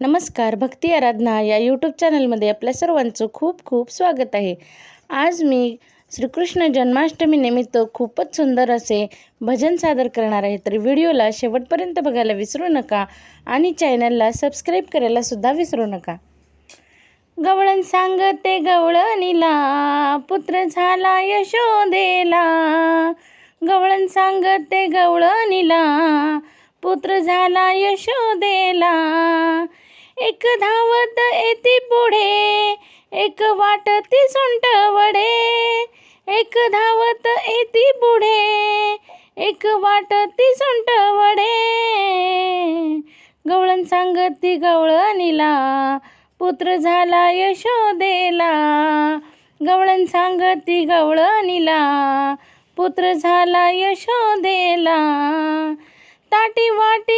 नमस्कार भक्ती आराधना या यूट्यूब चॅनलमध्ये आपल्या सर्वांचं खूप खूप स्वागत आहे. आज मी श्रीकृष्ण जन्माष्टमी निमित्त खूपच सुंदर असे भजन सादर करणार आहे. तर व्हिडिओला शेवटपर्यंत बघायला विसरू नका आणि चॅनलला सबस्क्राईब करायला सुद्धा विसरू नका. गवळण सांगते गवळणीला पुत्र झाला यशोदेला. गवळण सांगते गवळणीला पुत्र झाला यशोदेला. एक धावत येते पुढे एक वाटती सुंट वडे. एक धावत येते पुढे एक वाटती सुंट वडे. गवळण सांगती गवळणीला पुत्र झाला यशोदेला. गवळण सांगती गवळणीला पुत्र झाला यशोदेला. ताटी वाटी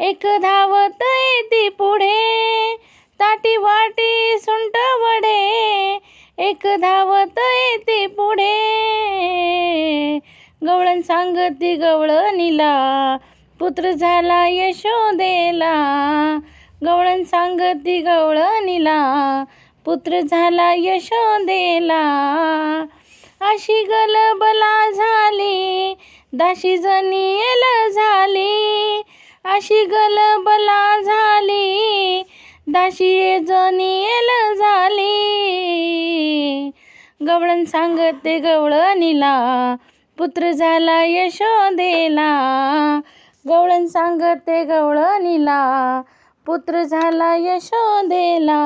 एक धावत येते पुढे. ताटी वाटी सुंट वडे. एक धावत येते पुढे. गवळण सांगती गवळणीला पुत्र झाला यशोदेला. गवळण सांगती गवळणीला पुत्र झाला यशोदेला. अशी गलबला झाली. दाशी जनियल झाली. अशी गलबला झाली. दाशी जनियल झाली. गवळण सांगते गवळणीला पुत्र झाला यशोदेला. गवळण सांगते गवळणीला पुत्र झाला यशोदेला.